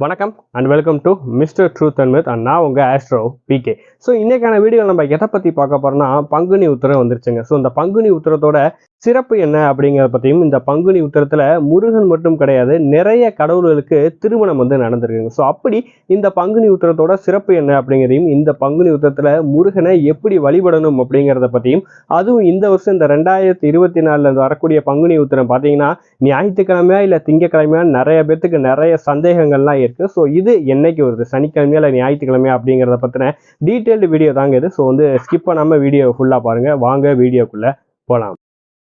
வணக்கம் and welcome to mister truth and myth and நான் உங்கள் ஆஸ்ட்ரோ பிகே ஸோ இன்றைக்கான வீடியோ நம்ம எதை பற்றி பார்க்க போகிறோம்னா பங்குனி உத்தரம் வந்துருச்சுங்க. ஸோ இந்த பங்குனி உத்தரத்தோட சிறப்பு என்ன அப்படிங்கிறத பற்றியும் இந்த பங்குனி உத்திரத்தில் முருகன் மட்டும் கிடையாது நிறைய கடவுள்களுக்கு திருமணம் வந்து நடந்திருக்குங்க. ஸோ அப்படி இந்த பங்குனி உத்திரத்தோட சிறப்பு என்ன அப்படிங்கிறதையும் இந்த பங்குனி உத்திரத்தில் முருகனை எப்படி வழிபடணும் அப்படிங்கிறத பற்றியும் அதுவும் இந்த வருஷம் இந்த ரெண்டாயிரத்தி இருபத்தி நாலில் வரக்கூடிய பங்குனி உத்திரம் பார்த்தீங்கன்னா ஞாயிற்றுக்கிழமையா இல்லை திங்கக்கிழமையா நிறைய பேர்த்துக்கு நிறைய சந்தேகங்கள்லாம் இருக்குது ஸோ இது என்னைக்கு வருது? சனிக்கிழமையா இல்லை ஞாயிற்றுக்கிழமையா அப்படிங்கிறத பற்றின டீட்டெயில்டு வீடியோ தாங்க இது. ஸோ வந்து ஸ்கிப் பண்ணாமல் வீடியோ ஃபுல்லாக பாருங்கள் வாங்க வீடியோக்குள்ளே போகலாம்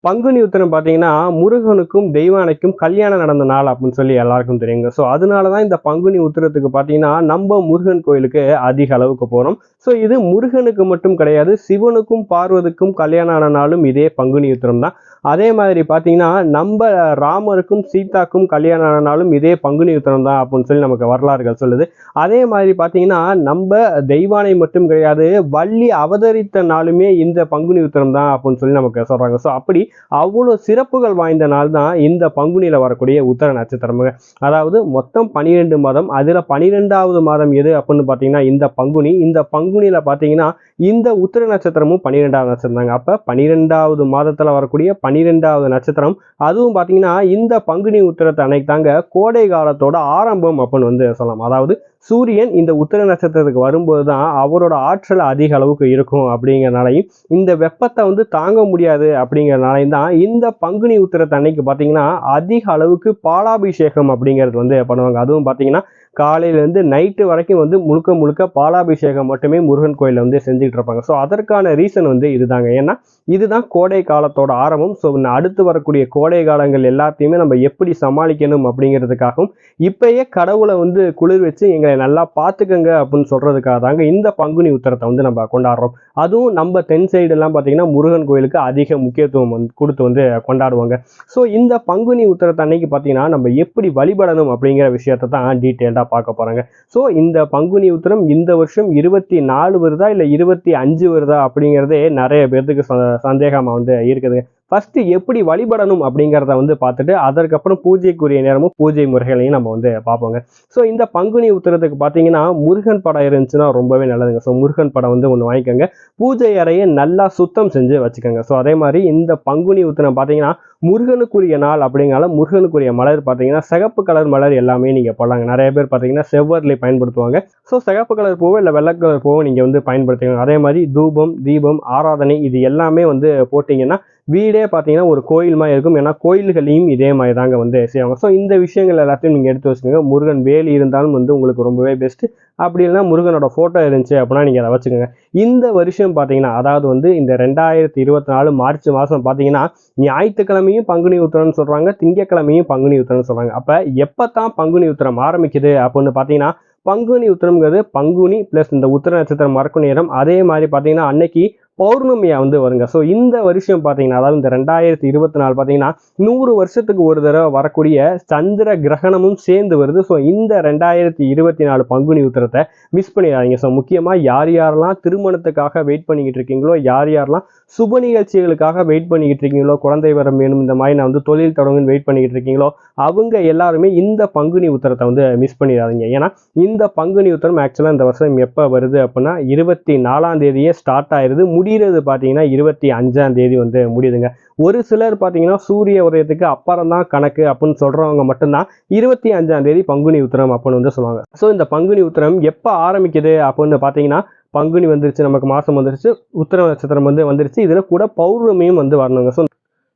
பங்குனி உத்திரம் பார்த்தீங்கன்னா முருகனுக்கும் தெய்வானைக்கும் கல்யாணம் நடந்த நாள் அப்படின்னு சொல்லி எல்லாருக்கும் தெரியுங்க. ஸோ அதனால தான் இந்த பங்குனி உத்திரத்துக்கு பார்த்தீங்கன்னா நம்ம முருகன் கோயிலுக்கு அதிக அளவுக்கு போகிறோம் ஸோ இது முருகனுக்கு மட்டும் கிடையாது சிவனுக்கும் பார்வதிக்கும் கல்யாணம் ஆன நாளும் இதே பங்குனி உத்திரம் தான் அதே மாதிரி பார்த்தீங்கன்னா நம்ம ராமருக்கும் சீதாக்கும் கல்யாணம் ஆனாலும் இதே பங்குனி உத்திரம் தான் அப்படின்னு சொல்லி நமக்கு வரலாறுகள் சொல்லுது. அதே மாதிரி பார்த்தீங்கன்னா நம்ம தெய்வானை மட்டும் கிடையாது வள்ளி அவதரித்த நாளுமே இந்த பங்குனி உத்திரம் தான் அப்படின்னு சொல்லி நமக்கு சொல்கிறாங்க ஸோ அப்படி அவ்வளோ சிறப்புகள் வாய்ந்த நாள் தான் இந்த பங்குனியில் வரக்கூடிய உத்தர நட்சத்திரமுங்க. அதாவது மொத்தம் பனிரெண்டு மாதம். அதில் பன்னிரெண்டாவது மாதம் எது அப்படின்னு பார்த்தீங்கன்னா இந்த பங்குனி இந்த பங்குனியில் பார்த்தீங்கன்னா இந்த உத்திர நட்சத்திரமும் பன்னிரெண்டாவது நட்சத்திரம் தாங்க அப்போ பன்னிரெண்டாவது மாதத்தில் வரக்கூடிய பன்னிரெண்டாவது நட்சத்திரம். அதுவும் பார்த்தீங்கன்னா இந்த பங்குனி உத்திரத்தை அன்னைக்கு தாங்க கோடை காலத்தோட ஆரம்பம் அப்படின்னு வந்து சொல்லலாம். அதாவது சூரியன் இந்த உத்திர நட்சத்திரத்துக்கு வரும்போது தான் அவரோட ஆற்றல் அதிக அளவுக்கு இருக்கும் அப்படிங்கிறனாலையும் இந்த வெப்பத்தை வந்து தாங்க முடியாது அப்படிங்கிறனாலையும் தான் இந்த பங்குனி உத்திரத்தை அன்னைக்கு பார்த்தீங்கன்னா அதிக அளவுக்கு பாலாபிஷேகம் அப்படிங்கிறது வந்து பண்ணுவாங்க. அதுவும் பார்த்தீங்கன்னா காலையிலேருந்து நைட்டு வரைக்கும் வந்து முழுக்க முழுக்க பாலாபிஷேகம் மட்டுமே முருகன் கோயிலில் வந்து செஞ்சுட்டு இருப்பாங்க ஸோ அதற்கான ரீசன் வந்து இதுதாங்க. ஏன்னா இதுதான் கோடை காலத்தோட ஆரம்பம். ஸோ அடுத்து வரக்கூடிய கோடை காலங்கள் எல்லாத்தையுமே நம்ம எப்படி சமாளிக்கணும் அப்படிங்கிறதுக்காகவும் இப்பயே கடவுளை வந்து குளிர் வச்சு எங்களை நல்லா பார்த்துக்கங்க அப்படின்னு சொல்கிறதுக்காக தாங்க இந்த பங்குனி உத்தரத்தை வந்து நம்ம கொண்டாடுறோம். அதுவும் நம்ம தென் சைடெல்லாம் பார்த்தீங்கன்னா முருகன் கோயிலுக்கு அதிக முக்கியத்துவம் வந்து கொடுத்து வந்து கொண்டாடுவாங்க. ஸோ இந்த பங்குனி உத்தரத்தை அன்னைக்கு பார்த்தீங்கன்னா நம்ம எப்படி வழிபடணும் அப்படிங்கிற விஷயத்தை தான் டீட்டெயில்டாக பார்க்க போகிறாங்க ஸோ இந்த பங்குனி உத்திரம் இந்த வருஷம் இருபத்தி நாலு வருதா இல்லை இருபத்தி அஞ்சு வருதா அப்படிங்கிறதே நிறைய பேர்த்துக்கு சந்தேகமாக சந்தேகமா வந்து இருக்குதுங்க. ஃபர்ஸ்ட் எப்படி வழிபடணும் அப்படிங்கிறத வந்து பார்த்துட்டு அதற்கப்புறம் பூஜைக்குரிய நேரமும் பூஜை முறைகளையும் நம்ம வந்து பார்ப்போங்க. ஸோ இந்த பங்குனி உத்திரத்துக்கு பார்த்தீங்கன்னா முருகன் படம் இருந்துச்சுன்னா ரொம்பவே நல்லதுங்க. ஸோ முருகன் படம் வந்து ஒன்று வாங்கிக்கோங்க. பூஜை அறையை நல்லா சுத்தம் செஞ்சு வச்சுக்கோங்க. ஸோ அதே மாதிரி இந்த பங்குனி உத்திரம் பார்த்தீங்கன்னா முருகனுக்குரிய நாள் அப்படிங்கால முருகனுக்குரிய மலர் பார்த்தீங்கன்னா சிகப்பு கலர் மலர் எல்லாமே நீங்கள் போடலாங்க. நிறைய பேர் பார்த்தீங்கன்னா செவ்வரில் பயன்படுத்துவாங்க. ஸோ சிகப்பு கலர் பூவோ இல்லை வெள்ளை கலர் பூவோ நீங்கள் வந்து பயன்படுத்திக்கணும் அதே மாதிரி தூபம் தீபம் ஆராதனை இது எல்லாமே வந்து போட்டிங்கன்னா வீடே பார்த்தீங்கன்னா ஒரு கோயில் மாதிரி இருக்கும். ஏன்னா கோயில்களையும் இதே மாதிரி தாங்க வந்து செய்வாங்க. ஸோ இந்த விஷயங்கள் எல்லாத்தையும் நீங்கள் எடுத்து வச்சுக்கோங்க. முருகன் வேலி இருந்தாலும் வந்து உங்களுக்கு ரொம்பவே பெஸ்ட்டு அப்படி இல்லைன்னா முருகனோட ஃபோட்டோ இருந்துச்சு அப்படின்னா நீங்கள் அதை வச்சுக்கோங்க. இந்த வருஷம் பார்த்தீங்கன்னா அதாவது வந்து இந்த ரெண்டாயிரத்தி இருபத்தி நாலு மார்ச் மாதம் பார்த்தீங்கன்னா ஞாயிற்றுக்கிழமையும் பங்குனி உத்திரம்னு சொல்கிறாங்க திங்கக்கிழமையும் பங்குனி உத்திரம்னு சொல்கிறாங்க அப்போ எப்போ தான் பங்குனி உத்திரம் ஆரம்பிக்குது அப்படின்னு பார்த்தீங்கன்னா பங்குனி உத்திரம்ங்கிறது பங்குனி ப்ளஸ் இந்த உத்திர நட்சத்திரம் மறக்கும் நேரம். அதே மாதிரி பார்த்தீங்கன்னா அன்னைக்கு பௌர்ணமியா வந்து வருங்க. ஸோ இந்த வருஷம் பார்த்தீங்கன்னா அதாவது இந்த ரெண்டாயிரத்தி இருபத்தி நாலு பார்த்தீங்கன்னா நூறு வருஷத்துக்கு ஒரு தடவை வரக்கூடிய சந்திர கிரகணமும் சேர்ந்து வருது. ஸோ இந்த ரெண்டாயிரத்தி இருபத்தி நாலு பங்குனி உத்திரத்தை மிஸ் பண்ணிடாதீங்க. ஸோ முக்கியமாக யார் யாரெல்லாம் திருமணத்துக்காக வெயிட் பண்ணிக்கிட்டு இருக்கீங்களோ யார் யாரெல்லாம் சுப நிகழ்ச்சிகளுக்காக வெயிட் பண்ணிக்கிட்டு இருக்கீங்களோ குழந்தை வரம் வேணும் இந்த மாதிரி நான் வந்து தொழில் தொடங்குன்னு வெயிட் பண்ணிக்கிட்டு இருக்கீங்களோ அவங்க எல்லாருமே இந்த பங்குனி உத்திரத்தை வந்து மிஸ் பண்ணிடாதீங்க. ஏன்னா இந்த பங்குனி உத்திரம் ஆக்சுவலாக இந்த வருஷம் எப்போ வருது அப்படின்னா இருபத்தி நாலாம் தேதியே ஸ்டார்ட் ஆயிடுது முடி முடிகிறது பார்த்தீங்கன்னா இருபத்தி அஞ்சாம் தேதி வந்து முடியுதுங்க. ஒரு சிலர் பார்த்தீங்கன்னா சூரிய உதயத்துக்கு அப்புறம் தான் கணக்கு அப்படின்னு சொல்கிறவங்க மட்டும்தான் இருபத்தி அஞ்சாம் தேதி பங்குனி உத்திரம் அப்படின்னு வந்து சொல்லுவாங்க. ஸோ இந்த பங்குனி உத்திரம் எப்போ ஆரம்பிக்குது அப்படின்னு பார்த்தீங்கன்னா பங்குனி வந்துருச்சு நமக்கு மாதம் வந்துருச்சு உத்திர நட்சத்திரம் வந்து வந்துருச்சு இதில் கூட பௌர்ணமியும் வந்து வரணுங்க. ஸோ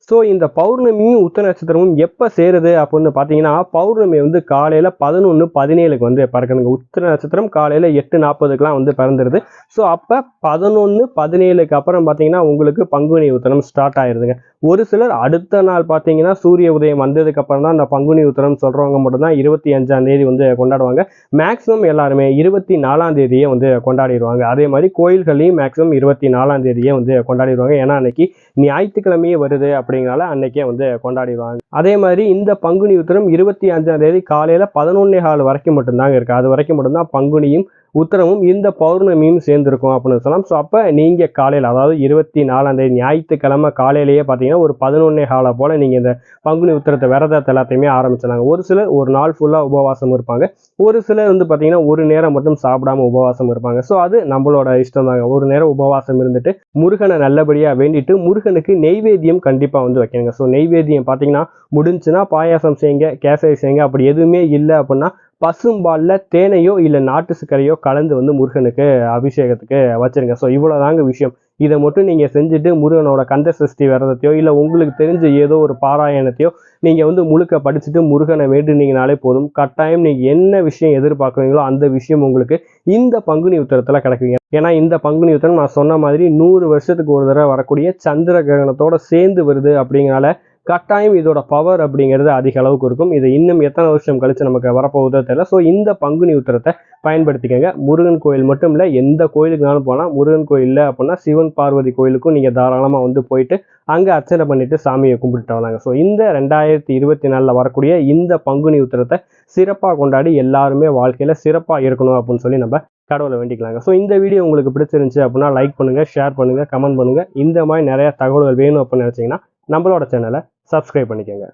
ஸோ இந்த பௌர்ணமியும் உத்த நட்சத்திரமும் எப்போ சேருது அப்படின்னு பார்த்தீங்கன்னா பௌர்ணமி வந்து காலையில் பதினொன்று பதினேழுக்கு வந்து பிறக்கணுங்க. உத்திர நட்சத்திரம் காலையில் எட்டு நாற்பதுக்கெலாம் வந்து பிறந்துருது. ஸோ அப்போ பதினொன்று பதினேழுக்கு அப்புறம் பார்த்தீங்கன்னா உங்களுக்கு பங்குனி உத்தரம் ஸ்டார்ட் ஆயிருதுங்க. ஒரு சிலர் அடுத்த நாள் பார்த்தீங்கன்னா சூரிய உதயம் வந்ததுக்கப்புறம் தான் அந்த பங்குனி உத்தரம் சொல்கிறவங்க மட்டும்தான் இருபத்தி அஞ்சாம் தேதி வந்து கொண்டாடுவாங்க. மேக்ஸிமம் எல்லாருமே இருபத்தி நாலாம் தேதியே வந்து கொண்டாடிடுவாங்க. அதே மாதிரி கோயில்கள்லையும் மேக்ஸிமம் இருபத்தி நாலாம் தேதியே வந்து கொண்டாடிடுவாங்க. ஏன்னா அன்னைக்கு ஞாயிற்றுக்கிழமையே வருது அப்படிங்கிறனால அன்னைக்கே வந்து கொண்டாடிடுவாங்க. அதே மாதிரி இந்த பங்குனி உத்திரம் இருபத்தி அஞ்சாம் தேதி காலையில் பதினொன்னே கால் வரைக்கும் மட்டும்தாங்க இருக்குது அது வரைக்கும் மட்டும்தான் பங்குனியும் உத்தரவும் இந்த பௌர்ணமியும் சேர்ந்திருக்கும் அப்படின்னு சொல்லலாம். ஸோ அப்போ நீங்கள் காலையில் அதாவது இருபத்தி நாலாம் தேதி ஞாயிற்றுக்கிழமை காலையிலேயே பார்த்தீங்கன்னா ஒரு பதினொன்னே காலை போல் நீங்கள் இந்த பங்குனி உத்தரத்தை விரதத்தை எல்லாத்தையுமே ஆரம்பிச்சிடலாங்க. ஒரு சிலர் ஒரு நாள் ஃபுல்லாக உபவாசம் இருப்பாங்க. ஒரு சிலர் வந்து பார்த்தீங்கன்னா ஒரு நேரம் மட்டும் சாப்பிடாம உபவாசம் இருப்பாங்க. ஸோ அது நம்மளோட இஷ்டம் தாங்க ஒரு நேரம் உபவாசம் இருந்துட்டு முருகனை நல்லபடியாக வேண்டிட்டு முருகனுக்கு நெய்வேத்தியம் கண்டிப்பாக வந்து வைக்கணுங்க. ஸோ நெய்வேத்தியம் பார்த்தீங்கன்னா முடிஞ்சுன்னா பாயாசம் செய்யுங்க கேசரி செய்யுங்க. அப்படி எதுவுமே இல்லை அப்படின்னா பசும்பாலில் தேனையோ இல்லை நாட்டு சர்க்கரையோ கலந்து வந்து முருகனுக்கு அபிஷேகத்துக்கு வச்சிருங்க. ஸோ இவ்வளோதாங்க விஷயம். இதை மட்டும் நீங்கள் செஞ்சுட்டு முருகனோட கந்த சஷ்டி விரதத்தையோ இல்லை உங்களுக்கு தெரிஞ்ச ஏதோ ஒரு பாராயணத்தையோ நீங்கள் வந்து முழுக்க படிச்சுட்டு முருகனை வேண்டுனீங்கனாலே போதும். கட்டாயம் நீங்கள் என்ன விஷயம் எதிர்பார்க்குறீங்களோ அந்த விஷயம் உங்களுக்கு இந்த பங்குனி உத்தரத்தில் கிடைக்குங்க. ஏன்னா இந்த பங்குனி உத்தரம் நான் சொன்ன மாதிரி நூறு வருஷத்துக்கு ஒரு தடவை வரக்கூடிய சந்திர கிரகணத்தோட சேர்ந்து வருது அப்படிங்கிறனால கட்டாயம் இதோட பவர் அப்படிங்கிறது அதிக அளவுக்கு இருக்கும். இது இன்னும் எத்தனை வருஷம் கழிச்சு நமக்கு வரப்போகுதோ தெரியல. ஸோ இந்த பங்குனி உத்தரத்தை பயன்படுத்திக்கங்க. முருகன் கோயில் மட்டும் இல்லை எந்த கோயிலுக்குனாலும் போனால் முருகன் கோயிலில் அப்படின்னா சிவன் பார்வதி கோயிலுக்கும் நீங்கள் தாராளமாக வந்து போயிட்டு அங்கே அர்ச்சனை பண்ணிட்டு சாமியை கும்பிட்டு வராங்க ஸோ இந்த ரெண்டாயிரத்தி இருபத்தி நாலில் வரக்கூடிய இந்த பங்குனி உத்தரத்தை சிறப்பாக கொண்டாடி எல்லாருமே வாழ்க்கையில் சிறப்பாக இருக்கணும் அப்படின்னு சொல்லி நம்ம கடவுளை வேண்டிக்கலாங்க. ஸோ இந்த வீடியோ உங்களுக்கு பிடிச்சிருந்துச்சு அப்படின்னா லைக் பண்ணுங்கள் ஷேர் பண்ணுங்கள் கமெண்ட் பண்ணுங்கள் இந்த மாதிரி நிறையா தகவல்கள் வேணும் அப்படின்னு நினச்சிங்கன்னா நம்மளோட சேனலை சப்ஸ்கிரைப் பண்ணிக்கோங்க.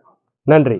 நன்றி.